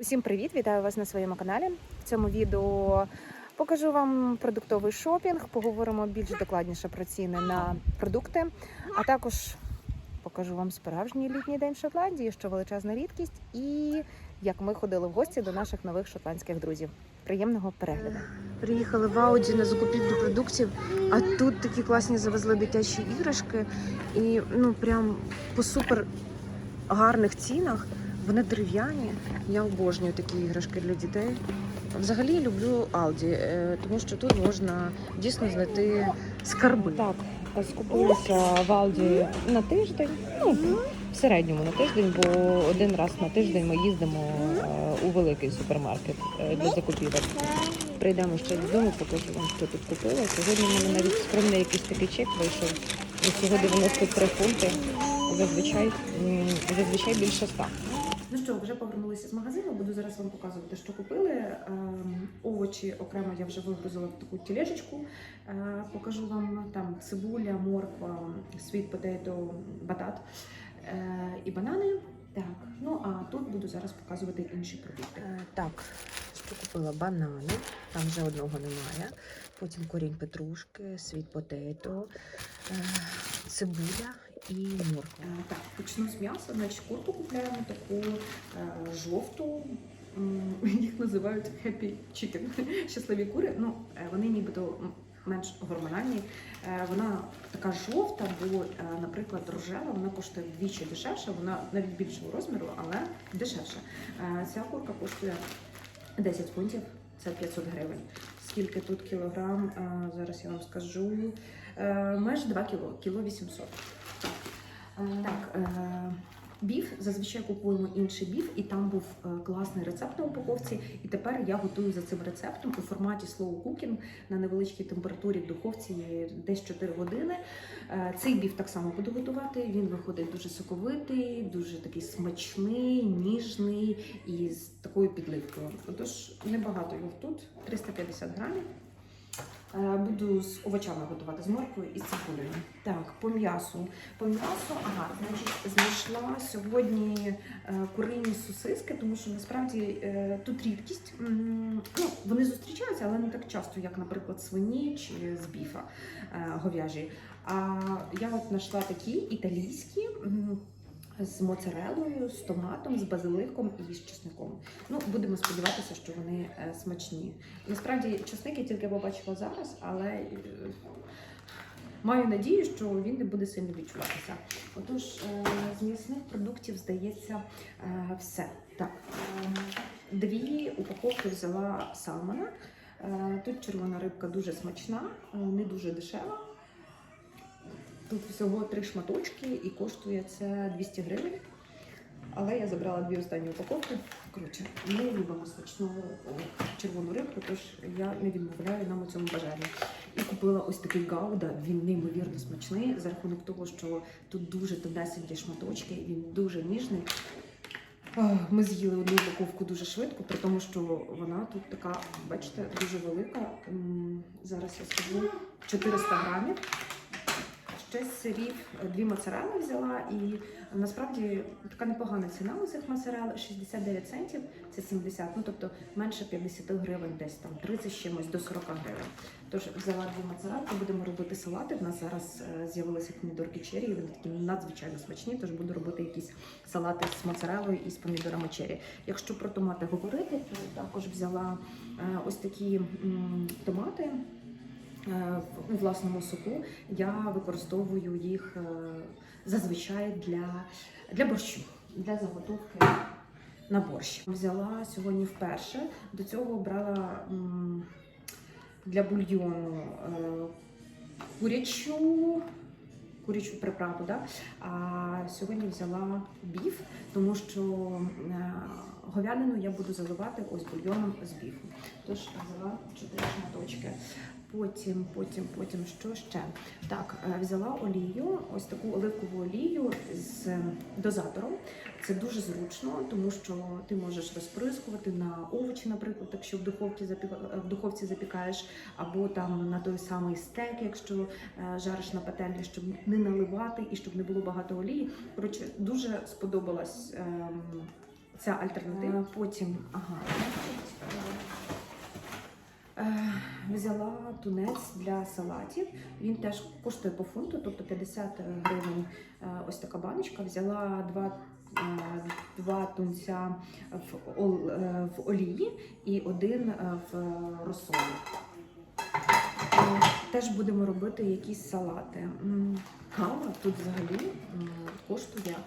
Усім привіт! Вітаю вас на своєму каналі. В цьому відео покажу вам продуктовий шопінг, поговоримо більш докладніше про ціни на продукти, а також покажу вам справжній літній день в Шотландії, що величезна рідкість, і як ми ходили в гості до наших нових шотландських друзів. Приємного перегляду. Приїхали в Ауді на закупівлю продуктів, а тут такі класні завезли дитячі іграшки. І ну прям по супер гарних цінах. Вони дерев'яні. Я обожнюю такі іграшки для дітей. Взагалі люблю Алді, е, тому що тут можна дійсно знайти скарби. Так, скупилися в Алді на тиждень. Ну, в середньому на тиждень, бо один раз на тиждень ми їздимо е, у великий супермаркет е, для закупівель. Прийдемо ще додому, покажу вам, що тут купила. Сьогодні в мене навіть скромний якийсь такий чек вийшов. Усього 93 фунти. Зазвичай, зазвичай більше 100. Ну що, вже повернулися з магазину. Буду зараз вам показувати, що купили. Ем, Овочі окремо я вже вигрузила в таку тілешечку. Е, Покажу вам там цибуля, морква, sweet potato, батат е, і банани. Так, ну а тут буду зараз показувати інші продукти. Е, Так, що купила банани, там вже одного немає. Потім корінь петрушки, світ потейто, цибуля і морква. Е, Так, почну з м'яса. Значить, курку купляємо таку е, жовту. Їх називають happy chicken. Щасливі кури. Ну, е, вони нібито менш гормональні. Вона така жовта, бо, наприклад, рожева, вона коштує вдвічі дешевше, вона навіть більшого розміру, але дешевше. Ця курка коштує 10 фунтів, це 500 гривень. Скільки тут кілограм? Зараз я вам скажу. Майже 2 кіло, кіло 800. Так, Е, е, біф. Зазвичай купуємо інший біф, і там був е, класний рецепт на упаковці. І тепер я готую за цим рецептом у форматі slow cooking на невеличкій температурі в духовці десь 4 години. Е, Цей біф так само буду готувати. Він виходить дуже соковитий, дуже такий смачний, ніжний і з такою підливкою. Отож, небагато його тут, 350 грамів. Е, Буду з овочами готувати з морквою і з цибулею. Так, по м'ясу. По м'ясу, ага, значить, знайшла сьогодні е, курині сосиски, тому що насправді е, тут рідкість. Ну, вони зустрічаються, але не так часто, як, наприклад, свині чи з біфа говяжі. А я от знайшла такі італійські. З моцарелою, з томатом, з базиликом і з чесником. Ну, будемо сподіватися, що вони е, смачні. Насправді, чесник я тільки побачила зараз, але е, маю надію, що він не буде сильно відчуватися. Отож, е, з м'ясних продуктів здається все. Так, е, дві упаковки взяла салмона. Е, Тут червона рибка дуже смачна, не дуже дешева. Тут всього три шматочки і коштує це 200 гривень. Але я забрала дві останні упаковки. Коротше, ми любимо смачну червону рибку, тож я не відмовляю нам у цьому бажанні. І купила ось такий гауда. Він неймовірно смачний за рахунок того, що тут дуже тонесенькі шматочки, він дуже ніжний. Ми з'їли одну упаковку дуже швидко, при тому, що вона тут така, бачите, дуже велика. Зараз я скажу 400 грамів. Ще з сирів дві моцарели взяла, і насправді така непогана ціна у цих моцарел 69 центів, це 70, ну тобто менше 50 гривень, десь там 30 з чимось до 40 гривень. Тож взяла дві моцарелки, будемо робити салати. В нас зараз е, з'явилися помідорки чері, і вони такі надзвичайно смачні, тож буду робити якісь салати з моцарелою і з помідорами чері. Якщо про томати говорити, то також взяла е, ось такі томати. Е, у власному соку я використовую їх е, зазвичай для, для борщу, для заготовки на борщ. Взяла сьогодні вперше. До цього брала для бульйону е, курячу. Курячу приправу, да? а сьогодні взяла біф, тому що говядину я буду заливати ось бульйоном з біфу. Тож взяла чотири шматочки. Потім, потім, потім, що ще? Так, е, взяла олію, ось таку оливкову олію з е, дозатором. Це дуже зручно, тому що ти можеш розприскувати на овочі, наприклад, якщо в духовці запіка- в духовці запікаєш, або там на той самий стек, якщо е, жариш на пательні, щоб не наливати і щоб не було багато олії. Коротше, дуже сподобалась ем, ця альтернатива. Потім, ага. Е, Взяла тунець для салатів. Він теж коштує по фунту, тобто 50 гривень е, ось така баночка. Взяла два, е, два тунця в, ол- е, в олії і один е, в розсолі. Е, Теж будемо робити якісь салати. Кава тут взагалі коштує е,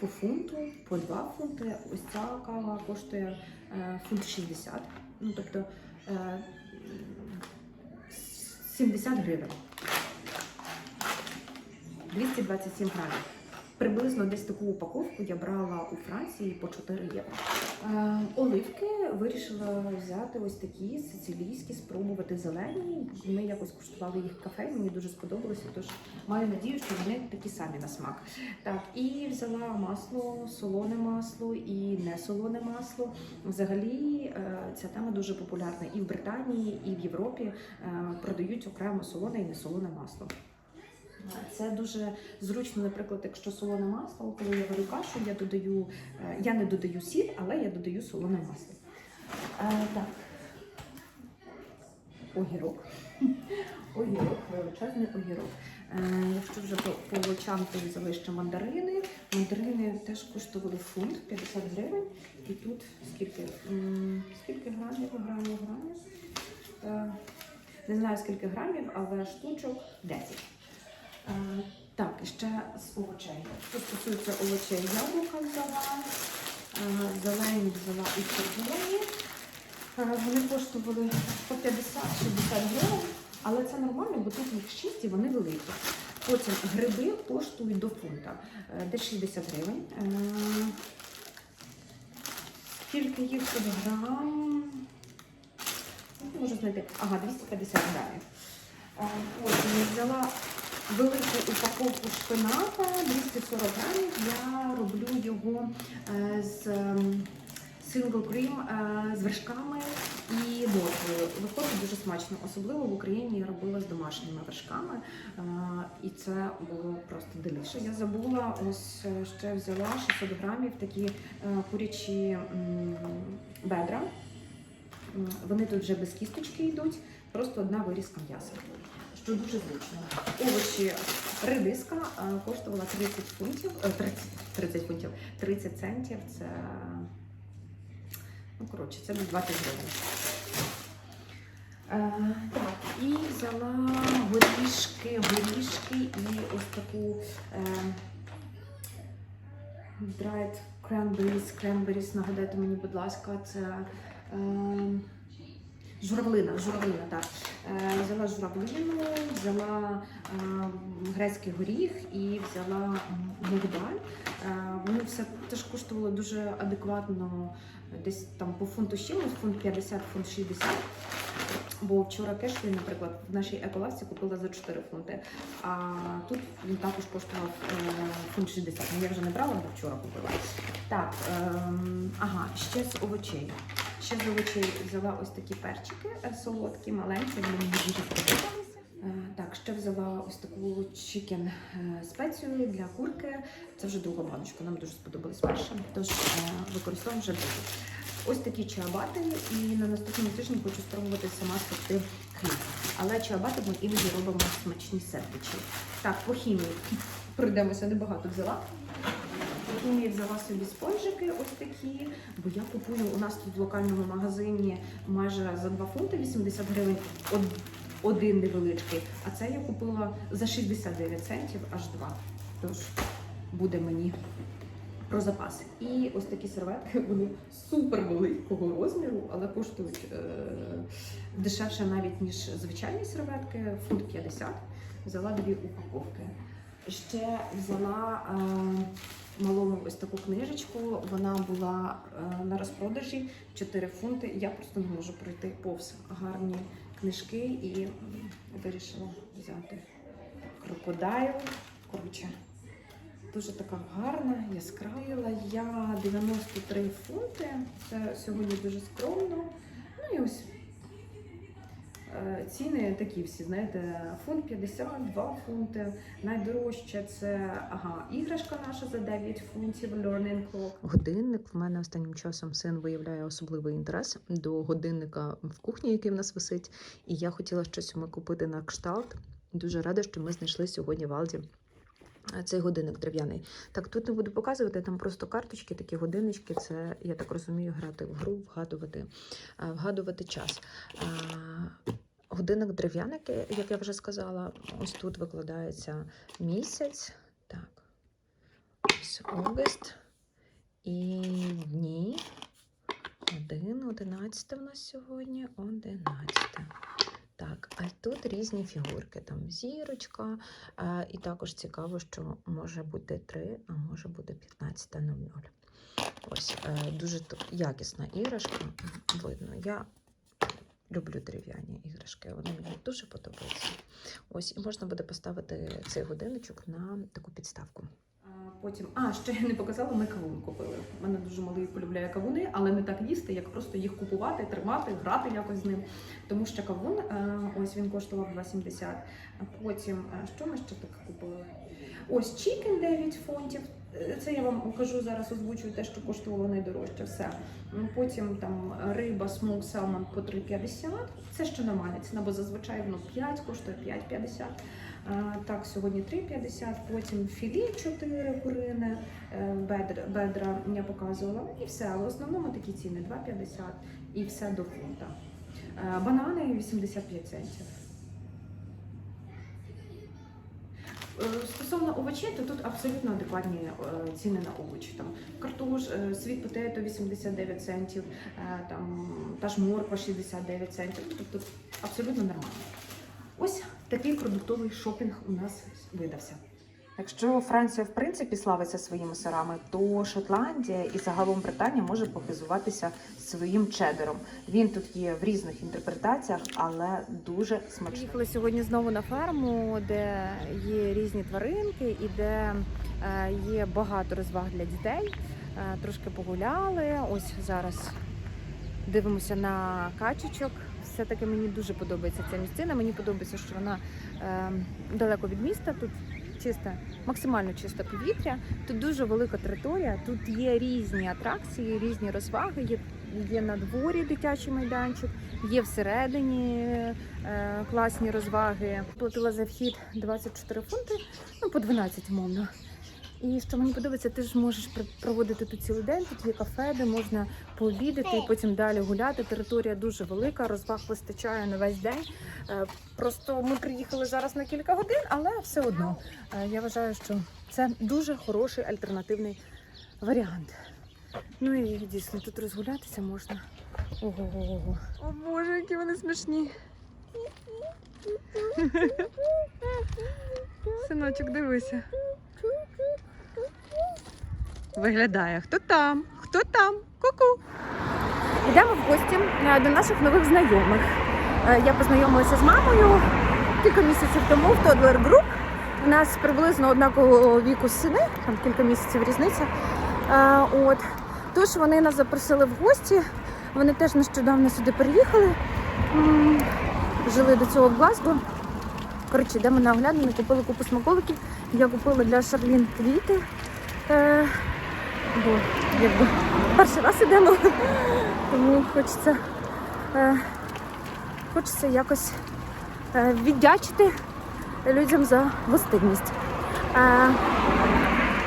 по фунту, по 2 фунти. Ось ця кава коштує е, фунт 60. Ну, тобто е, 70 гривень. 227 грамів. Приблизно десь таку упаковку я брала у Франції по 4 євро. Е, оливки вирішила взяти ось такі сицилійські, спробувати зелені. Ми якось куштували їх в кафе, мені дуже сподобалося, тож маю надію, що вони такі самі на смак. Так, і взяла масло, солоне масло і не солоне масло. Взагалі е, ця тема дуже популярна і в Британії, і в Європі е, продають окремо солоне і несолоне масло. Це дуже зручно, наприклад, якщо солоне масло, коли я варю кашу, я додаю, е, я не додаю сіль, але я додаю солоне масло. Е, так. Огірок. Огірок, величезний огірок. Е, якщо вже по, овочам, то взяли ще мандарини. Мандарини теж коштували фунт 50 гривень. І тут скільки? Скільки грамів, грамів, грамів? Не знаю скільки грамів, але штучок 10. Е, Так, ще з овочей. Що стосується овочей, яблука взяла, е, зелені взяла і червоні. Е, Вони коштували по 50-60 гривень, але це нормально, бо тут їх 6 і вони великі. Потім гриби коштують до фунта, десь 60 гривень. Скільки їх тут грам? Можу знайти. Ага, 250 грамів. Потім я взяла велику упаковку шпината, 240 грамів. Я роблю його е, з ем, single cream, е, з вершками і морквою. Виходить дуже смачно. Особливо в Україні я робила з домашніми вершками, е, і це було просто деліше. Я забула, ось ще взяла 600 грамів такі курячі бедра. Вони тут вже без кісточки йдуть, просто одна вирізка м'яса, що дуже зручно. Овочі редиска е, коштувала 30 фунтів, е, 30, 30 фунтів, 30 центів. Це ну коротше, це десь 20 гривень. Е, так, і взяла горішки, горішки і ось таку е, dried cranberries, cranberries, нагадайте мені, будь ласка, це е, журавлина, журавлина, так. Е, взяла журавлину, взяла е, грецький горіх і взяла мигдаль. Е, вони все теж коштували дуже адекватно, десь там по фунту чимось, фунт 50, фунт 60. Бо вчора кешлі, наприклад, в нашій еколавці купила за 4 фунти, а тут він також коштував фунт 60. Ну я вже не брала, бо вчора купила. Так, ем, ага, ще з овочей. Ще з овочей взяла ось такі перчики е, солодкі, маленькі, вони мені дуже сподобалися. Е, Так, ще взяла ось таку чікен спецію для курки. Це вже друга баночка, нам дуже сподобалась перша, тож е, використовуємо вже другу. Ось такі чиабати, і на наступному тижні хочу спробувати сама спекти хліб. Але чиабати ми іноді робимо смачні сендвічі. Так, по хімії пройдемося, небагато взяла. По хімії взяла собі спонжики ось такі, бо я купую у нас тут в локальному магазині майже за 2 фунти 80 гривень один невеличкий, а це я купила за 69 центів аж два. Тож буде мені про запас. І ось такі серветки, вони супер великого розміру, але коштують е, дешевше навіть, ніж звичайні серветки, фунт 50. Взяла дві упаковки. Ще взяла е, малому ось таку книжечку. Вона була е, на розпродажі 4 фунти. Я просто не можу пройти повз гарні книжки і вирішила взяти крокодайл. Коротше, Дуже така гарна, яскрава. Я 93 фунти. Це сьогодні дуже скромно. Ну і ось ціни такі всі, знаєте, фунт 50, 2 фунти. Найдорожче це ага, іграшка наша за 9 фунтів, Learning Clock. Годинник в мене останнім часом син виявляє особливий інтерес до годинника в кухні, який в нас висить. І я хотіла щось йому купити на кшталт. Дуже рада, що ми знайшли сьогодні в Алді е, цей годинник дерев'яний. Так, тут не буду показувати, там просто карточки, такі годиннички. Це, я так розумію, грати в гру, вгадувати, е, вгадувати час. Годинник дерев'яний, як- я вже сказала, ось тут викладається місяць. Так. Ось August. І дні. Один, одинадцяте в нас сьогодні, одинадцяте. Так, а тут різні фігурки. Там зірочка. І також цікаво, що може бути 3, а може бути 15.00. Ось е, дуже якісна іграшка. Видно, я люблю дерев'яні іграшки, вони мені дуже подобаються. Ось, і можна буде поставити цей годинничок на таку підставку. Потім, а ще я не показала, ми кавун купили. У мене дуже малий полюбляє кавуни, але не так їсти, як просто їх купувати, тримати, грати якось з ним. Тому що кавун, е, ось він коштував 2,70. А потім, е, що ми ще так купили? Ось чікен 9 фунтів. Е, Це я вам кажу зараз, озвучую те, що коштувало найдорожче. Все. Потім там риба смок селмон по 3,50. Це ще нормальна ціна, бо зазвичай воно 5 коштує 5,50. Так, сьогодні 3,50, потім філі 4 курине, е, бедра, бедра я показувала. І все. В основному такі ціни 2,50 і все до фунта. Е, Банани 85 центів. Е, Стосовно овочей, то тут абсолютно адекватні е, ціни на овочі. Там картош, е, світ потето 89 центів, е, там та ж морква 69 центів. Ну, Тобто абсолютно нормально. Ось такий продуктовий шопінг у нас видався. Якщо Франція в принципі славиться своїми сирами, то Шотландія і загалом Британія може похизуватися своїм чедером. Він тут є в різних інтерпретаціях, але дуже смачний. Приїхали сьогодні знову на ферму, де є різні тваринки і де е, є багато розваг для дітей. Е, Трошки погуляли. Ось зараз дивимося на качечок. Все-таки мені дуже подобається ця місцина. Мені подобається, що вона е, далеко від міста. Тут чисте, максимально чисте повітря. Тут дуже велика територія. Тут є різні атракції, різні розваги. Є, є на дворі дитячий майданчик, є всередині е, класні розваги. Платила за вхід 24 фунти, ну по 12 умовно. І що мені подобається, ти ж можеш проводити тут цілий день. Тут є кафе, де можна пообідати і потім далі гуляти. Територія дуже велика, розваг вистачає на весь день. Е, Просто ми приїхали зараз на кілька годин, але все одно е, я вважаю, що це дуже хороший альтернативний варіант. Ну і дійсно тут розгулятися можна. Ого, ого. О Боже, які вони смішні. Синочок, дивися. Виглядає. Хто там? Хто там? Ку-ку. Йдемо в гості е, до наших нових знайомих. Е, Я познайомилася з мамою кілька місяців тому в Toddler Group. У нас приблизно однакового віку сини, там кілька місяців різниця. Е, От. Тож вони нас запросили в гості. Вони теж нещодавно сюди переїхали. Жили до цього в Глазго. Коротше, йдемо на оглядини, купили купу смаколиків. Я купила для Шарлін квіти. Бо якби перший раз ідемо. Тому хочеться, е, хочеться якось е, віддячити людям за гостинність. Е,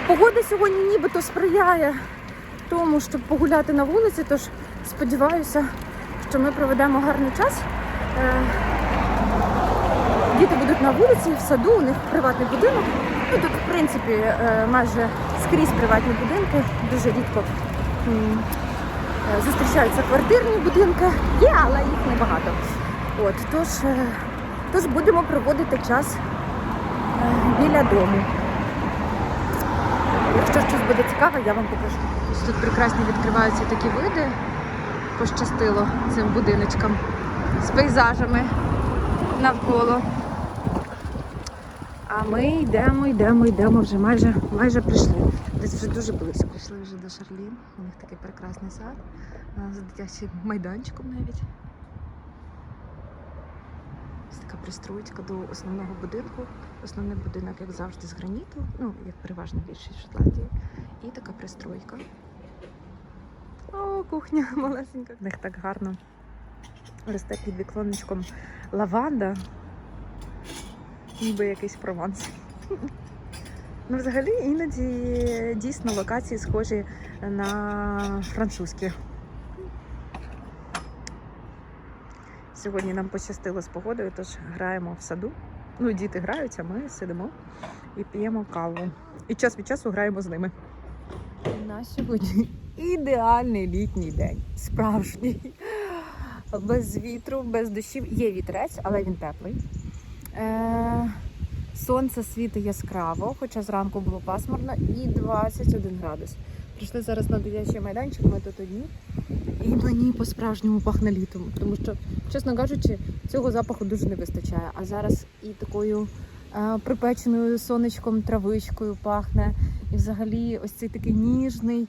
погода сьогодні нібито сприяє тому, щоб погуляти на вулиці, тож сподіваюся, що ми проведемо гарний час. Е, діти будуть на вулиці, в саду, у них приватний будинок. Ну, тут, в принципі, е, майже скрізь приватні будинки, дуже рідко. Е, Зустрічаються квартирні будинки, є, але їх небагато. От, тож, е, тож будемо проводити час е, біля дому. Якщо щось буде цікаве, я вам покажу. Тут прекрасні відкриваються такі види. Пощастило цим будиночкам з пейзажами навколо. А ми йдемо, йдемо, йдемо, вже майже, майже прийшли. Десь вже дуже близько. Прийшли вже до Шарлін. У них такий прекрасний сад з дитячим майданчиком навіть. пристроєчка до основного будинку. Основний будинок, як завжди, з граніту, ну, як переважна більшість Шотландії. І така пристройка. О, кухня малесенька. В них так гарно росте під віконечком лаванда, ніби якийсь прованс. Ну, взагалі, іноді дійсно локації схожі на французькі. Сьогодні нам пощастило з погодою, тож граємо в саду. Ну, діти грають, а ми сидимо і п'ємо каву. І час від часу граємо з ними. У нас сьогодні ідеальний літній день. Справжній. Без вітру, без дощів. Є вітрець, але він теплий. Е- сонце світить яскраво, хоча зранку було пасмурно, і 21 градус. Прийшли зараз на дитячий майданчик, ми тут одні. І мені по-справжньому пахне літом, тому що, чесно кажучи, цього запаху дуже не вистачає. А зараз і такою е, припеченою сонечком, травичкою пахне. І взагалі ось цей такий ніжний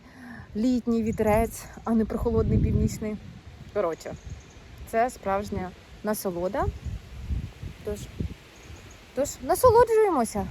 літній вітерець, а не прохолодний північний. Коротше, це справжня насолода. Тож, тож насолоджуємося.